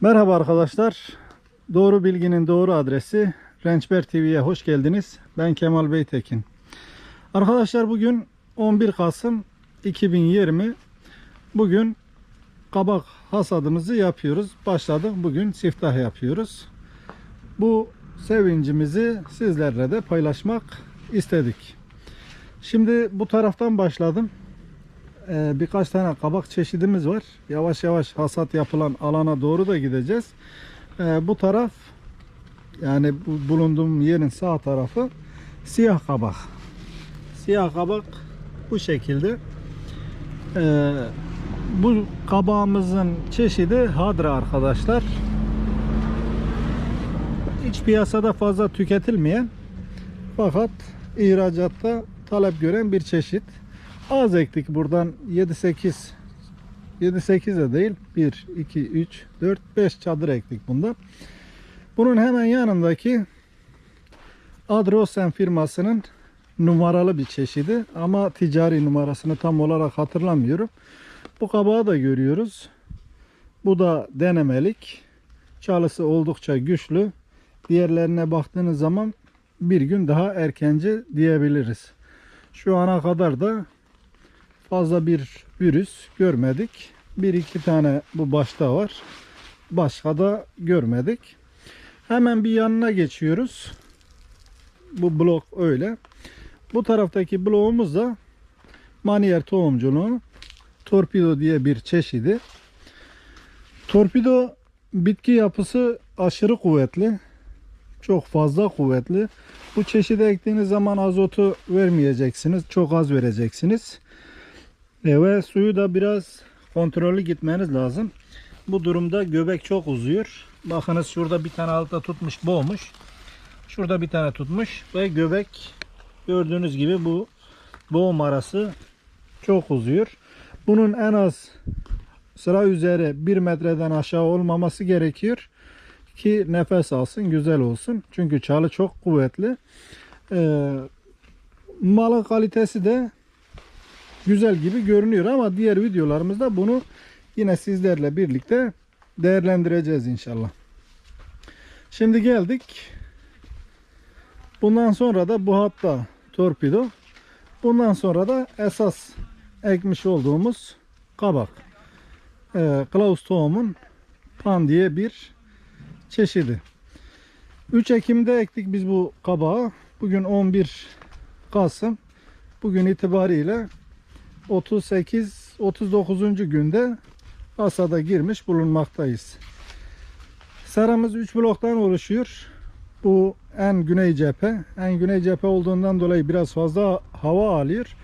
Merhaba arkadaşlar. Doğru bilginin doğru adresi Rençber TV'ye hoş geldiniz. Ben Kemal Beytekin. Arkadaşlar bugün 11 Kasım 2020. Bugün kabak hasadımızı yapıyoruz. Başladık. Bugün siftah yapıyoruz. Bu sevincimizi sizlerle de paylaşmak istedik. Şimdi bu taraftan başladım. Ee, birkaç tane kabak çeşidimiz var. Yavaş yavaş hasat yapılan alana doğru da gideceğiz. Ee, bu taraf yani bu bulunduğum yerin sağ tarafı siyah kabak. Siyah kabak bu şekilde. Ee, bu kabağımızın çeşidi hadra arkadaşlar. İç piyasada fazla tüketilmeyen fakat ihracatta talep gören bir çeşit. Az ektik buradan 7-8 7-8 de değil 1, 2, 3, 4, 5 çadır ektik bunda. Bunun hemen yanındaki Adrosen firmasının numaralı bir çeşidi ama ticari numarasını tam olarak hatırlamıyorum. Bu kabağı da görüyoruz. Bu da denemelik. Çalısı oldukça güçlü. Diğerlerine baktığınız zaman bir gün daha erkenci diyebiliriz. Şu ana kadar da fazla bir virüs görmedik. Bir iki tane bu başta var. Başka da görmedik. Hemen bir yanına geçiyoruz. Bu blok öyle. Bu taraftaki bloğumuz da maniyer tohumculuğu. Torpido diye bir çeşidi. Torpido bitki yapısı aşırı kuvvetli. Çok fazla kuvvetli. Bu çeşidi ektiğiniz zaman azotu vermeyeceksiniz. Çok az vereceksiniz. Ve suyu da biraz kontrollü gitmeniz lazım. Bu durumda göbek çok uzuyor. Bakınız şurada bir tane altta tutmuş boğmuş. Şurada bir tane tutmuş ve göbek gördüğünüz gibi bu boğum arası çok uzuyor. Bunun en az sıra üzeri 1 metreden aşağı olmaması gerekiyor ki nefes alsın güzel olsun. Çünkü çalı çok kuvvetli. Ee, malın kalitesi de güzel gibi görünüyor ama diğer videolarımızda bunu yine sizlerle birlikte değerlendireceğiz inşallah. Şimdi geldik. Bundan sonra da bu hatta torpido. Bundan sonra da esas ekmiş olduğumuz kabak. Ee, Klaus tohumun pan diye bir çeşidi. 3 Ekim'de ektik biz bu kabağı. Bugün 11 Kasım. Bugün itibariyle 38 39. günde hasada girmiş bulunmaktayız. Seramız 3 bloktan oluşuyor. Bu en güney cephe. En güney cephe olduğundan dolayı biraz fazla hava alıyor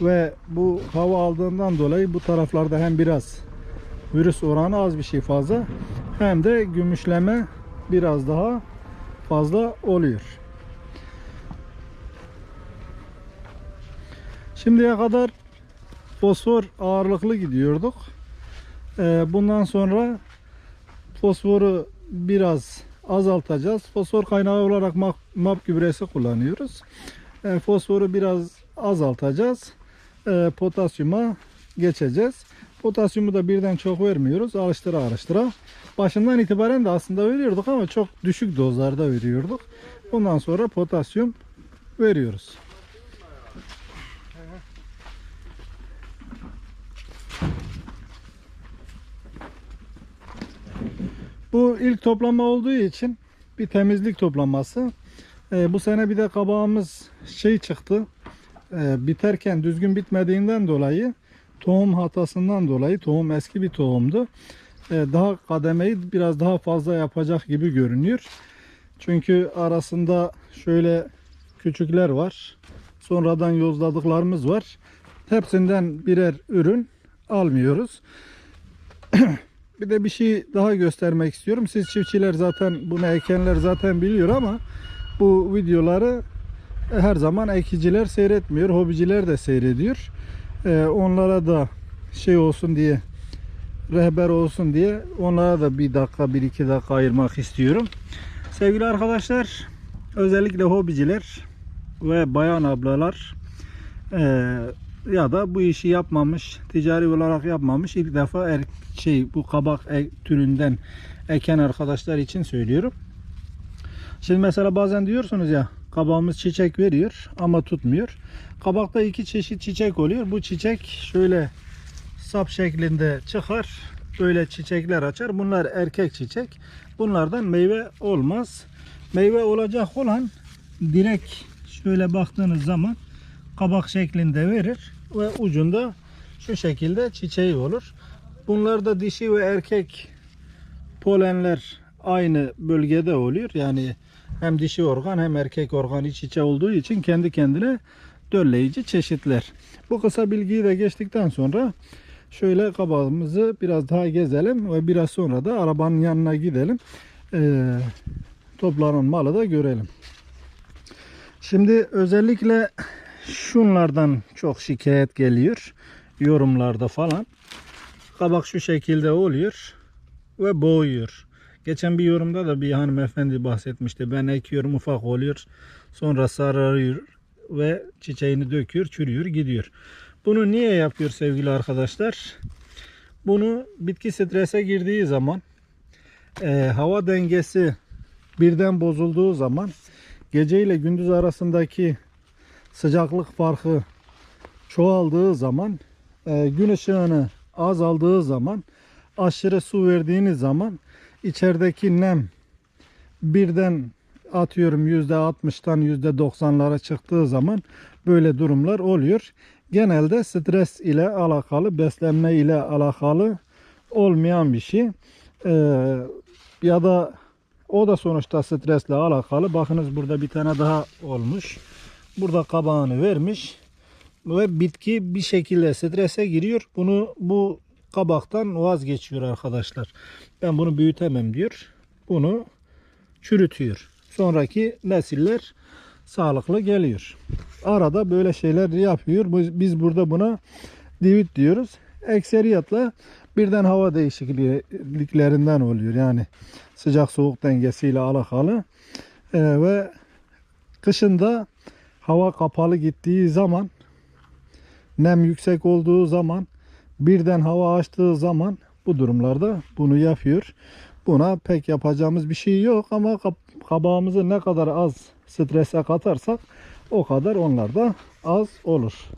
ve bu hava aldığından dolayı bu taraflarda hem biraz virüs oranı az bir şey fazla hem de gümüşleme biraz daha fazla oluyor. Şimdiye kadar fosfor ağırlıklı gidiyorduk. Ee, bundan sonra fosforu biraz azaltacağız. Fosfor kaynağı olarak MAP, gübresi kullanıyoruz. Ee, fosforu biraz azaltacağız. Ee, potasyuma geçeceğiz. Potasyumu da birden çok vermiyoruz. Alıştıra alıştıra. Başından itibaren de aslında veriyorduk ama çok düşük dozlarda veriyorduk. Ondan sonra potasyum veriyoruz. Bu ilk toplama olduğu için bir temizlik toplaması. Ee, bu sene bir de kabağımız şey çıktı. Ee, biterken düzgün bitmediğinden dolayı tohum hatasından dolayı tohum eski bir tohumdu. Ee, daha kademeyi biraz daha fazla yapacak gibi görünüyor. Çünkü arasında şöyle küçükler var. Sonradan yozladıklarımız var. Hepsinden birer ürün almıyoruz. bir de bir şey daha göstermek istiyorum. Siz çiftçiler zaten bunu ekenler zaten biliyor ama bu videoları her zaman ekiciler seyretmiyor. Hobiciler de seyrediyor. Ee, onlara da şey olsun diye rehber olsun diye onlara da bir dakika bir iki dakika ayırmak istiyorum. Sevgili arkadaşlar özellikle hobiciler ve bayan ablalar eee, ya da bu işi yapmamış, ticari olarak yapmamış ilk defa er, şey bu kabak e- türünden eken arkadaşlar için söylüyorum. Şimdi mesela bazen diyorsunuz ya kabağımız çiçek veriyor ama tutmuyor. Kabakta iki çeşit çiçek oluyor. Bu çiçek şöyle sap şeklinde çıkar. Böyle çiçekler açar. Bunlar erkek çiçek. Bunlardan meyve olmaz. Meyve olacak olan direkt şöyle baktığınız zaman kabak şeklinde verir ve ucunda şu şekilde çiçeği olur. Bunlarda dişi ve erkek polenler aynı bölgede oluyor. Yani hem dişi organ hem erkek organ iç içe olduğu için kendi kendine dölleyici çeşitler. Bu kısa bilgiyi de geçtikten sonra şöyle kabağımızı biraz daha gezelim ve biraz sonra da arabanın yanına gidelim. Ee, toplanan malı da görelim. Şimdi özellikle şunlardan çok şikayet geliyor yorumlarda falan. Kabak şu şekilde oluyor ve boğuyor. Geçen bir yorumda da bir hanımefendi bahsetmişti. Ben ekiyorum ufak oluyor. Sonra sararıyor ve çiçeğini döküyor, çürüyor, gidiyor. Bunu niye yapıyor sevgili arkadaşlar? Bunu bitki strese girdiği zaman e, hava dengesi birden bozulduğu zaman gece ile gündüz arasındaki sıcaklık farkı çoğaldığı zaman e, gün ışığını azaldığı zaman aşırı su verdiğiniz zaman içerideki nem birden atıyorum %60'tan %90'lara çıktığı zaman böyle durumlar oluyor. Genelde stres ile alakalı, beslenme ile alakalı olmayan bir şey. Ee, ya da o da sonuçta stresle alakalı. Bakınız burada bir tane daha olmuş. Burada kabağını vermiş ve bitki bir şekilde strese giriyor. Bunu bu kabaktan vazgeçiyor arkadaşlar. Ben bunu büyütemem diyor. Bunu çürütüyor. Sonraki nesiller sağlıklı geliyor. Arada böyle şeyler yapıyor. Biz burada buna divit diyoruz. Ekseriyatle birden hava değişikliklerinden oluyor. Yani sıcak soğuk dengesiyle alakalı. Ee, ve kışında hava kapalı gittiği zaman nem yüksek olduğu zaman birden hava açtığı zaman bu durumlarda bunu yapıyor. Buna pek yapacağımız bir şey yok ama kab- kabağımızı ne kadar az strese katarsak o kadar onlar da az olur.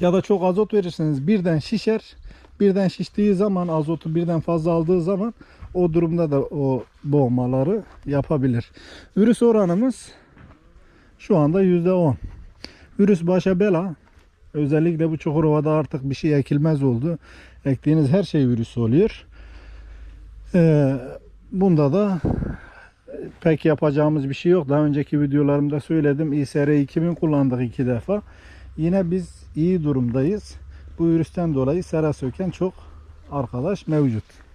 Ya da çok azot verirseniz birden şişer. Birden şiştiği zaman azotu birden fazla aldığı zaman o durumda da o boğmaları yapabilir. Virüs oranımız şu anda %10. Virüs başa bela. Özellikle bu Çukurova'da artık bir şey ekilmez oldu. Ektiğiniz her şey virüs oluyor. Ee, bunda da pek yapacağımız bir şey yok. Daha önceki videolarımda söyledim. İSR 2000 kullandık iki defa. Yine biz iyi durumdayız. Bu virüsten dolayı sera söken çok arkadaş mevcut.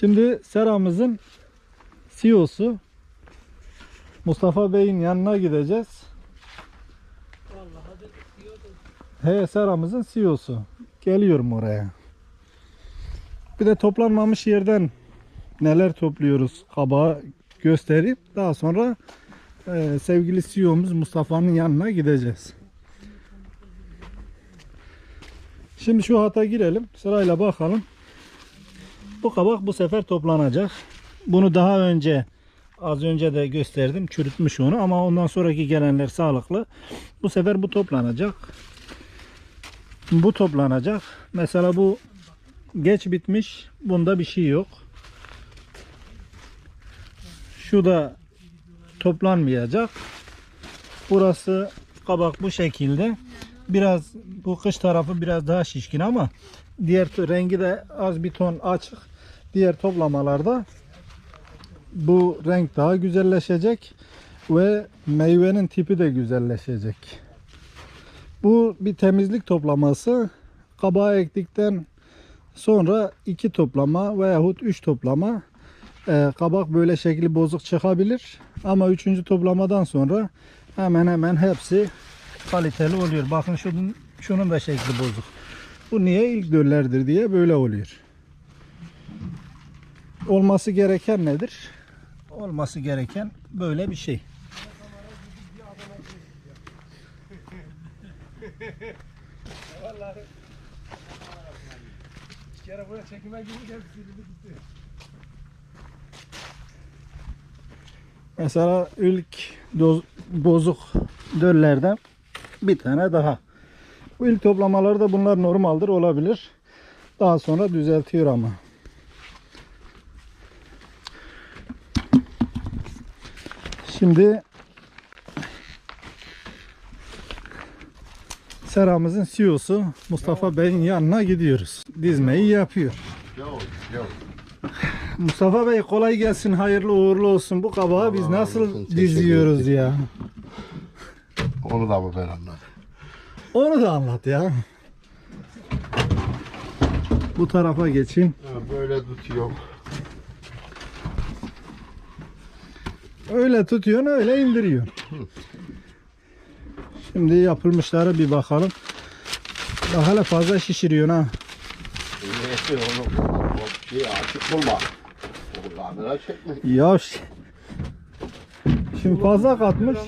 Şimdi seramızın CEO'su Mustafa Bey'in yanına gideceğiz. He seramızın CEO'su. Geliyorum oraya. Bir de toplanmamış yerden neler topluyoruz kabağı gösterip daha sonra e, sevgili CEO'muz Mustafa'nın yanına gideceğiz. Şimdi şu hata girelim. Sırayla bakalım. Bu kabak bu sefer toplanacak. Bunu daha önce az önce de gösterdim. Çürütmüş onu ama ondan sonraki gelenler sağlıklı. Bu sefer bu toplanacak. Bu toplanacak. Mesela bu geç bitmiş. Bunda bir şey yok. Şu da toplanmayacak. Burası kabak bu şekilde. Biraz bu kış tarafı biraz daha şişkin ama diğer rengi de az bir ton açık. Diğer toplamalarda bu renk daha güzelleşecek ve meyvenin tipi de güzelleşecek. Bu bir temizlik toplaması. Kabağı ektikten sonra iki toplama veyahut üç toplama e, kabak böyle şekli bozuk çıkabilir. Ama üçüncü toplamadan sonra hemen hemen hepsi kaliteli oluyor. Bakın şunun, şunun da şekli bozuk. Bu niye ilk döllerdir diye böyle oluyor. Olması gereken nedir? olması gereken böyle bir şey. Mesela ilk bozuk döllerden bir tane daha. Bu ilk toplamalarda bunlar normaldir olabilir. Daha sonra düzeltiyor ama. Şimdi seramızın CEO'su Mustafa Bey'in yanına gidiyoruz. Dizmeyi yapıyor. Mustafa Bey kolay gelsin, hayırlı uğurlu olsun. Bu kabağı biz nasıl diziyoruz ya? Onu da mı ben anladım. Onu da anlat ya. Bu tarafa geçeyim. Ha, böyle tutuyor. Öyle tutuyorsun, öyle indiriyorsun. Şimdi yapılmışlara bir bakalım. Bak hele fazla şişiriyorsun ha. Neyse onu o şey açık bulma. O kamera çekmiş. Ya Şimdi fazla katmış.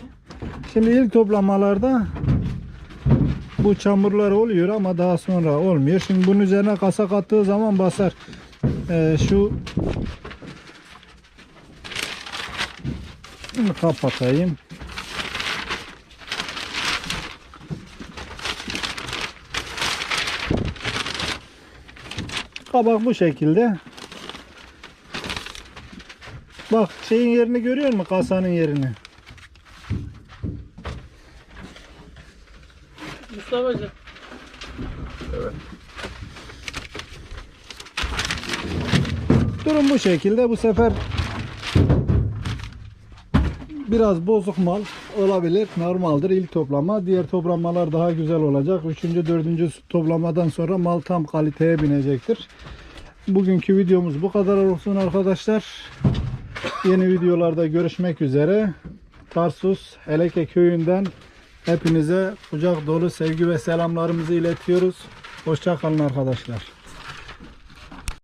Şimdi ilk toplamalarda bu çamurlar oluyor ama daha sonra olmuyor. Şimdi bunun üzerine kasa kattığı zaman basar. Ee, şu Bunu kapatayım. Kabak bu şekilde. Bak şeyin yerini görüyor musun kasanın yerini? Mustafa'cığım. Durum bu şekilde. Bu sefer biraz bozuk mal olabilir. Normaldir ilk toplama. Diğer toplamalar daha güzel olacak. Üçüncü, dördüncü toplamadan sonra mal tam kaliteye binecektir. Bugünkü videomuz bu kadar olsun arkadaşlar. Yeni videolarda görüşmek üzere. Tarsus Heleke köyünden hepinize kucak dolu sevgi ve selamlarımızı iletiyoruz. Hoşça kalın arkadaşlar.